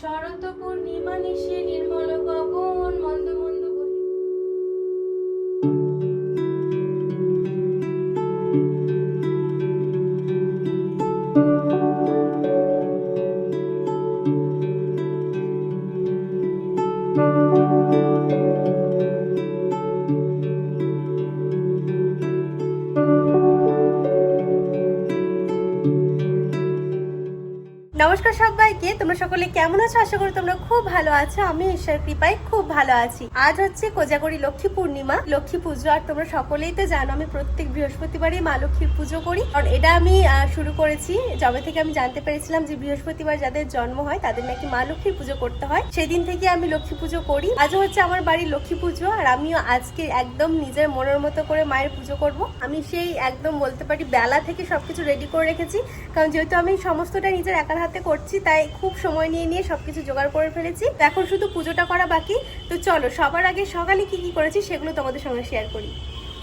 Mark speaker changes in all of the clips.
Speaker 1: শরৎ পূর্ণিমা নিশে নির্মল গগন মন্দ মন্দ
Speaker 2: সকলে কেমন আছো? আশা করি তোমরা খুব ভালো আছো। আমি ঈশ্বর কৃপায় খুব ভালো আছি। আজ হচ্ছে কোজাগরি লক্ষ্মী পূর্ণিমা। লক্ষ্মী পুজো, আর তোমরা সকলেই তো জানো, আমি প্রত্যেক বৃহস্পতিবারই মা লক্ষ্মীর পুজো করি। কারণ এটা আমি শুরু করেছি যবে থেকে আমি জানতে পেরেছিলাম যে বৃহস্পতিবার যাদের জন্ম হয়, তাদের নাকি মা লক্ষ্মীর পুজো করতে হয়। সেদিন থেকে আমি লক্ষ্মী পুজো করি। আজও হচ্ছে আমার বাড়ির লক্ষ্মী পুজো, আর আমিও আজকে একদম নিজের মনের মতো করে মায়ের পুজো করব। আমি সেই একদম বলতে পারি বেলা থেকে সবকিছু রেডি করে রেখেছি। কারণ যেহেতু আমি সমস্তটা নিজের একার হাতে করছি, তাই খুব সময় নিয়ে নিয়ে সবকিছু জোগাড় করে ফেলেছি। এখন শুধু পুজোটা করা বাকি। তো চলো, সবার আগে সকালে কি কি করেছি সেগুলো তোমাদের সঙ্গে শেয়ার করি।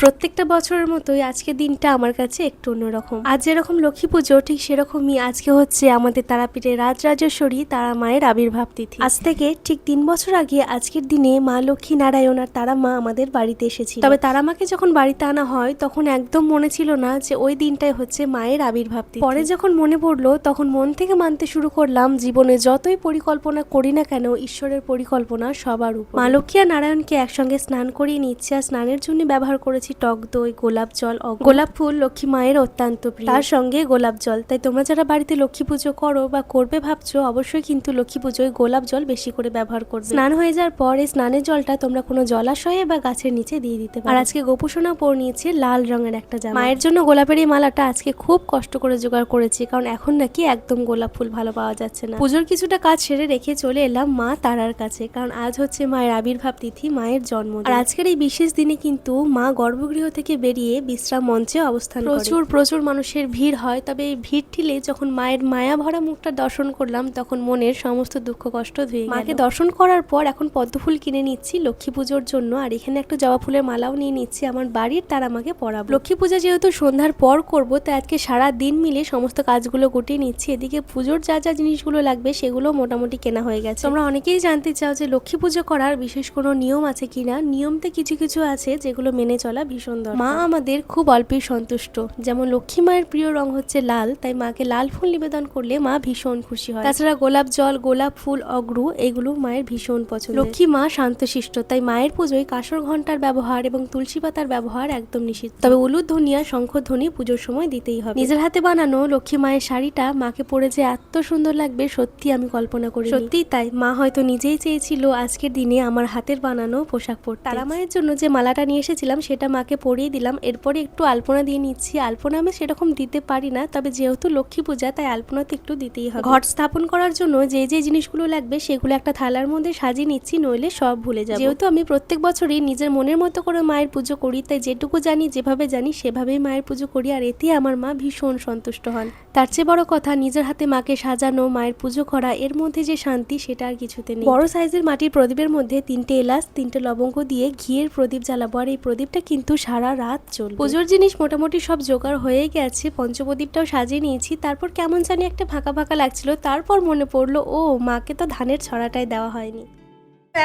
Speaker 2: প্রত্যেকটা বছরের মতোই আজকে দিনটা আমার কাছে একটু অন্যরকম। আজ যেরকম লক্ষ্মী পুজো, ঠিক সেরকমই আজকে হচ্ছে আমাদের তারাপীঠের রাজরাজেশ্বরী তারা মায়ের আবির্ভাব তিথি। আজ থেকে ঠিক তিন বছর আগে আজকের দিনে মা লক্ষ্মী নারায়ণ আর তারা মা আমাদের বাড়িতে এসেছিল। তবে তারা মাকে যখন বাড়িতে আনা হয়, তখন একদম মনে ছিল না যে ওই দিনটাই হচ্ছে মায়ের আবির্ভাব তিথি। পরে যখন মনে পড়ল, তখন মন থেকে মানতে শুরু করলাম, জীবনে যতই পরিকল্পনা করি না কেন, ঈশ্বরের পরিকল্পনা সবার উপর। মা লক্ষ্মী আর নারায়ণকে একসঙ্গে স্নান করিয়ে নিচ্ছে আর স্নানের জন্য ব্যবহার করেছি টক দই গোলাপ জল গোলাপ ফুল লক্ষ্মী মায়ের অত্যন্ত প্রিয়। তার সঙ্গে গোলাপ জল। তাই তোমরা যারা বাড়িতে লক্ষ্মী পুজো করো বা করবে ভাবছ অবশ্যই কিন্তু লক্ষ্মী পুজোয় গোলাপ জল বেশি করে ব্যবহার করবে। স্নান হয়ে যাওয়ার পর এই স্নানের জলটা তোমরা কোনো জলাশয়ে বা গাছের নিচে দিয়ে দিতে পারো। আর আজকে গোপুসোনা পর নিয়েছে লাল রঙের একটা জামা। মায়ের জন্য গোলাপের এই মালাটা আজকে খুব কষ্ট করে জোগাড় করেছি কারণ এখন নাকি একদম গোলাপ ফুল ভালো পাওয়া যাচ্ছে না। পুজোর কিছুটা কাজ সেরে রেখে চলে এলাম মা তারার কাছে কারণ আজ হচ্ছে মায়ের আবির্ভাব তিথি মায়ের জন্ম আর আজকের এই বিশেষ দিনে কিন্তু মা গর্ভগৃহ থেকে বেরিয়ে বিশ্রাম মঞ্চে অবস্থান প্রচুর প্রচুর মানুষের ভিড় হয় তবে এই ভিড় ঠিলে যখন মায়ের মায়া ভরা মুখটা দর্শন করলাম তখন মনের সমস্ত দুঃখ কষ্ট ধুয়ে মাকে দর্শন করার পর এখন পদ্ম ফুল কিনে নিচ্ছি লক্ষ্মী পুজোর জন্য আর এখানে একটা জবা ফুলের মালাও নিয়ে নিচ্ছি আমার বাড়ির তার আমাকে পরাবো। লক্ষ্মী পূজা যেহেতু সন্ধ্যার পর করব তাই আজকে সারা দিন মিলে সমস্ত কাজগুলো গুটিয়ে নিচ্ছি। এদিকে পুজোর যা যা জিনিসগুলো লাগবে সেগুলো মোটামুটি কেনা হয়ে গেছে। তোমরা অনেকেই জানতে চাও যে লক্ষ্মী পুজো করার বিশেষ কোনো নিয়ম আছে কিনা? নিয়মতে কিছু কিছু আছে যেগুলো মেনে চলা ভীষণ দরকার। মা আমাদের খুব অল্পেই সন্তুষ্ট। যেমন লক্ষ্মী মায়ের প্রিয় রং হচ্ছে লাল, তাই মাকে লাল ফুল নিবেদন করলে মা ভীষণ খুশি হয়। তাছাড়া গোলাপ জল, গোলাপ ফুল, অগ্রু, এগুলো মায়ের ভীষণ পছন্দ লক্ষ্মী মা শান্তশিষ্ট, তাই মায়ের পুজোয় কাসর ঘণ্টার ব্যবহার এবং তুলসী পাতার ব্যবহার একদম নিষিদ্ধ। তবে উলুদ ধনিয়া শঙ্খধ্বনি পুজোর সময় দিতেই হবে। নিজের হাতে বানানো লক্ষ্মী মায়ের শাড়িটা মাকে পরে যে এত সুন্দর লাগবে সত্যি আমি কল্পনা করি সত্যিই তাই। মা হয়তো নিজেই চেয়েছিল আজকের দিনে আমার হাতের বানানো পোশাক পরতে। তারা মায়ের জন্য যে মালাটা নিয়ে এসেছিলাম, সেটা মাকে পরিয়ে দিলাম। এরপরে একটু আলপনা দিয়ে নিচ্ছি। আলপনা আমি সেরকম দিতে পারি না, তবে যেহেতু লক্ষ্মী পূজা, তাই আলপনা তো একটু দিতেই হবে। ঘট স্থাপন করার জন্য যে যে জিনিসগুলো লাগবে, সেগুলো একটা থালার মধ্যে সাজিয়ে নিচ্ছি, নইলে সব ভুলে যাব। যেহেতু আমি প্রত্যেক বছরই নিজের মনের মতো করে মায়ের পুজো করি, তাই যেটুকু জানি, যেভাবে জানি, সেভাবেই মায়ের পুজো করি, আর এতে আমার মা ভীষণ সন্তুষ্ট হন। তার চেয়ে বড় কথা, নিজের হাতে মাকে সাজানো, মায়ের পুজো করা, এর মধ্যে যে শান্তি, সেটা আর কিছুতে নেই। বড় সাইজের মাটির প্রদীপের মধ্যে তিনটে এলাচ, তিনটে লবঙ্গ দিয়ে ঘিয়ের প্রদীপ জ্বালাবো, আর এই প্রদীপটা কিন্তু সারা রাত চলবে। পুজোর জিনিস মোটামুটি সব জোগাড় হয়ে গেছে পঞ্চপ্রদীপটাও সাজিয়ে নিয়েছি। তারপর কেমন জানি একটা ফাঁকা ফাঁকা লাগছিল, তারপর মনে পড়ল, ও, মাকে তো ধানের ছড়াটাই দেওয়া হয়নি।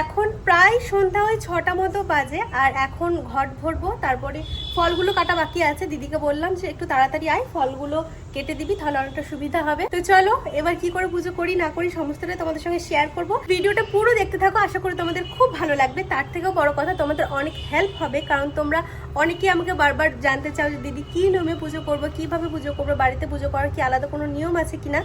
Speaker 2: এখন প্রায় সন্ধ্যা ওই ছটা মতো বাজে, আর এখন ঘট ভরবো, তারপরে ফলগুলো কাটা বাকি আছে। দিদিকে বললাম যে একটু তাড়াতাড়ি আয়, ফলগুলো কেটে দিবি, তাহলে অনেকটা সুবিধা হবে। তো চলো, এবার কি করে পুজো করি, না করি সমস্তটা তোমাদের সঙ্গে শেয়ার করব। ভিডিওটা পুরো দেখতে থাকো, আশা করি তোমাদের খুব ভালো লাগবে। তার থেকেও বড় কথা, তোমাদের অনেক হেল্প হবে, কারণ তোমরা অনেকেই আমাকে বারবার জানতে চাও যে দিদি কী নিয়মে পুজো করব, কীভাবে পুজো করব, বাড়িতে পুজো করার কি আলাদা কোনো নিয়ম আছে কিনা?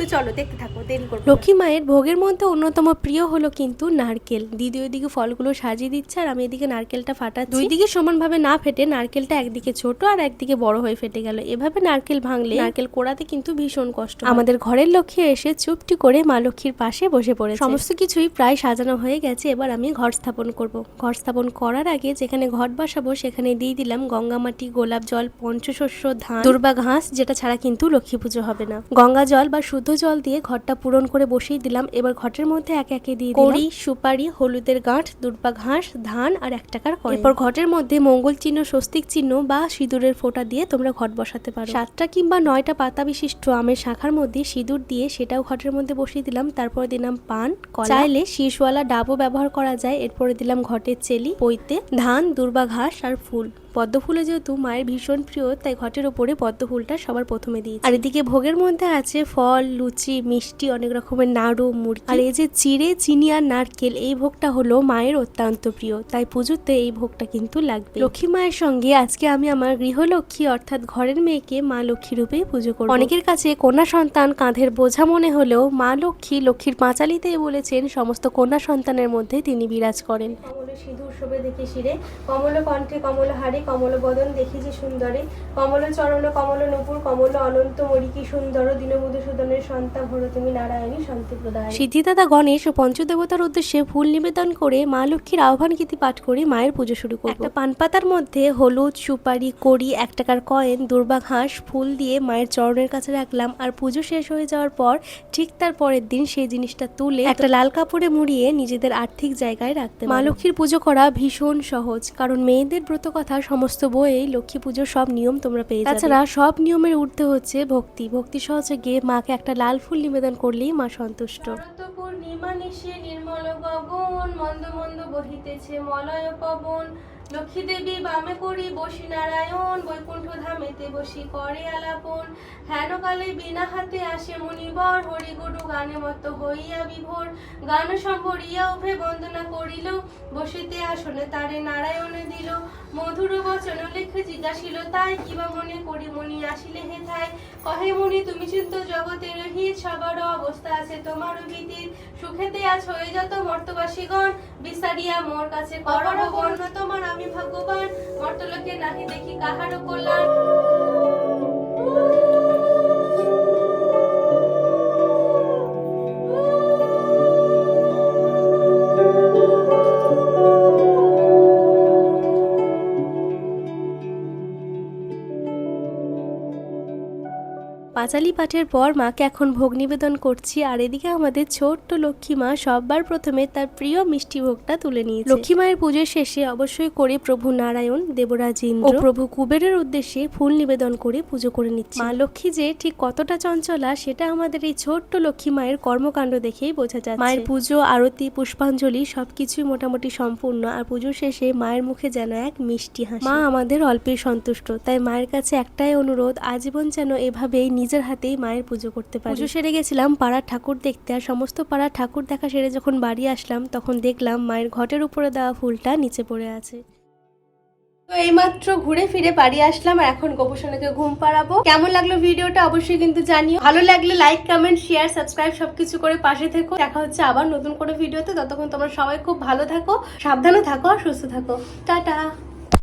Speaker 2: তো চলো দেখতে থাকো দেরি করব লক্ষ্মী মায়ের ভোগের মধ্যে অন্যতম প্রিয় হলো কিন্তু নারকেল। দিদি ওইদিকে ফলগুলো সাজিয়ে দিচ্ছে আর আমি এদিকে নারকেলটা ফাটাচ্ছি। দুই দিকে সমানভাবে না ফেটে নারকেলটা একদিকে ছোট আর একদিকে বড় হয়ে ফেটে গেল। এভাবে নারকেল ভাঙলে নারকেল কোড়াতে কিন্তু ভীষণ কষ্ট আমাদের ঘরের লক্ষ্মী এসে চুপটি করে মা লক্ষ্মীর পাশে বসে পড়ে সমস্ত কিছুই প্রায় সাজানো হয়ে গেছে এবার আমি ঘর স্থাপন করব। ঘর স্থাপন করার আগে যেখানে ঘট বসাবো সেখানে দিয়ে দিলাম গঙ্গামাটি গোলাপ জল পঞ্চশস্য ধান দুর্বা ঘাস যেটা ছাড়া কিন্তু লক্ষ্মী পুজো হবে না। গঙ্গা জল বা শুদ্ধ জল দিয়ে ঘরটা পূরণ করে বসিয়ে দিলাম। এবার ঘটের মধ্যে একে একে দিয়ে কড়ি সুপারি হলুদের গাঁঠ দুর্বা ঘাস ধান আর এক টাকার এরপর ঘটের মধ্যে মঙ্গল চিহ্ন স্বস্তিক চিহ্ন বা সিঁদুরের ফোঁটা দিয়ে তোমরা ঘট বসাতে পারো। সাতটা কিংবা নয়টা পাতা বিশিষ্ট আমের শাখার মধ্যে সিঁদুর দিয়ে সেটাও ঘটের মধ্যে বসিয়ে দিলাম। তারপরে দিলাম পান চাইলে শীষওয়ালা ডাবও ব্যবহার করা যায়। এরপরে দিলাম ঘটের চেলি পইতে ধান দুর্বা ঘাস আর ফুল। পদ্ম ফুলে যেহেতু মায়ের ভীষণ প্রিয় তাই ঘটের ওপরে পদ্ম ফুলটা সবার প্রথমে দিয়েছি। আর এদিকে ভোগের মধ্যে আছে ফল লুচি মিষ্টি অনেক রকমের নাড়ু মুড়ি আর এই যে চিড়ে চিনি আর নারকেল এই ভোগটা হলো মায়ের অত্যন্ত প্রিয় তাই পুজোতে এই ভোগটা কিন্তু লাগবে। লক্ষ্মী মায়ের সঙ্গে আজকে আমি আমার গৃহলক্ষ্মী অর্থাৎ ঘরের মেয়েকে মা লক্ষ্মী রূপেই পুজো করব। অনেকের কাছে কন্যা সন্তান কাঁধের বোঝা মনে হলেও মা লক্ষ্মী লক্ষ্মীর পাঁচালিতেই বলেছেন সমস্ত কন্যা সন্তানের মধ্যে তিনি বিরাজ করেন। কমল সিঁদুর শোভে দেখি শিরে। কমল কণ্ঠে কমল হারে কমল বদন দেখি যে সুন্দরে। কমল চরণ কমল নপুর কমল অনন্ত মরিকি সুন্দর দীনমধুসূদনের সন্তান ভর তুমি নারায়ণী শান্তি প্রদায় সিদ্ধিদাতা গণেশ ও পঞ্চদেবতার উদ্দেশ্যে ফুল নিবেদন করে মা লক্ষ্মীর আহ্বান গীতি পাঠ করে মায়ের পুজো শুরু করব একটা পান পাতার মধ্যে হলুদ সুপারি কড়ি এক টাকার কয়েন দুর্বা ঘাস ফুল দিয়ে মায়ের চরণের কাছে রাখলাম। আর পুজো শেষ হয়ে যাওয়ার পর ঠিক তার পরের দিন সেই জিনিসটা তুলে একটা লাল কাপড়ে মুড়িয়ে নিজেদের আর্থিক জায়গায় রাখতে মা লক্ষ্মীর পুজো করা ভীষণ সহজ কারণ মেয়েদের ব্রত কথা সমস্ত বইয়েই লক্ষ্মী পুজোর সব নিয়ম তোমরা পেয়ে যাবে। তাছাড়া সব নিয়মের ঊর্ধ্বে হচ্ছে ভক্তি। ভক্তি সহযোগে মাকে একটা লাল ফুল নিবেদন করলেই মা সন্তুষ্ট।
Speaker 1: শরৎ পূর্ণিমা নিশে নির্মল গগন মন্দ মন্দ বহিতেছে মলয় পবন। লক্ষ্মী দেবী বামে করি বসি নারায়ণ বৈকুণ্ঠ ধামেতে বসি করে আলাপন। হেন কালে বিনা হাতে আসে মণিবর হরি গুরু গানে মত হইয়া বিভোর। গান সম্ভরিয়া উভে বন্দনা করিল বসিতে আসনে তারে নারায়ণে দিল। বচন জিজ্ঞাসিল, তাই কিবা মনে করি মনি আসিলে কহে মনি তুমি চিন্ত জগতের হিত সবার অবস্থা আছে তোমার ভীতির। সুখেতে আজ হয়ে যত মর্তবাসীগণ, বিস্তারিয়া মোর কাছে করো বর্ণ তোমার আমি ভাগ্যবান, মর্তলোকে নাহি দেখি কাহারও কল্যাণ।
Speaker 2: পাঁচালি পাঠের পর মাকে এখন ভোগ নিবেদন করছি, আর এদিকে আমাদের ছোট্ট লক্ষ্মী মা সববার প্রথমে তার প্রিয় মিষ্টি ভোগটা তুলে নিয়েছে। লক্ষ্মী মায়ের পুজোর শেষে অবশ্যই করে প্রভু নারায়ণ, দেবরাজ ইন্দ্র প্রভু কুবেরের উদ্দেশ্যে ফুল নিবেদন করে পুজো করে নিচ্ছে। মা লক্ষ্মী যে ঠিক কতটা চঞ্চলা, সেটা আমাদের এই ছোট্ট লক্ষ্মী মায়ের কর্মকাণ্ড দেখেই বোঝা যায় মায়ের পুজো, আরতি, পুষ্পাঞ্জলি সবকিছুই মোটামুটি সম্পূর্ণ, আর পুজোর শেষে মায়ের মুখে যেন এক মিষ্টি হাসি। মা আমাদের অল্পেই সন্তুষ্ট, তাই মায়ের কাছে একটাই অনুরোধ, আজীবন যেন এভাবেই নিজের হাতেই মায়ের পুজো করতে পারি। পুজো সেরে গেছিলাম পাড়ার ঠাকুর দেখতে আর সমস্ত পাড়ার ঠাকুর দেখা সেরে যখন বাড়ি আসলাম তখন দেখলাম মায়ের ঘটের উপরে দেওয়া ফুলটা নিচে পড়ে আছে। তো এইমাত্র ঘুরে ফিরে বাড়ি আসলাম আর এখন গোপসোনাকে ঘুম পাড়াবো। কেমন লাগল ভিডিওটা অবশ্যই কিন্তু জানিও। ভালো লাগলে লাইক কমেন্ট শেয়ার সাবস্ক্রাইব সবকিছু করে পাশে থেকো। দেখা হচ্ছে আবার নতুন কোনো ভিডিওতে। ততক্ষণ তোমরা সবাই খুব ভালো থাকো সাবধানে থাকো আর সুস্থ থাকো। টাটা!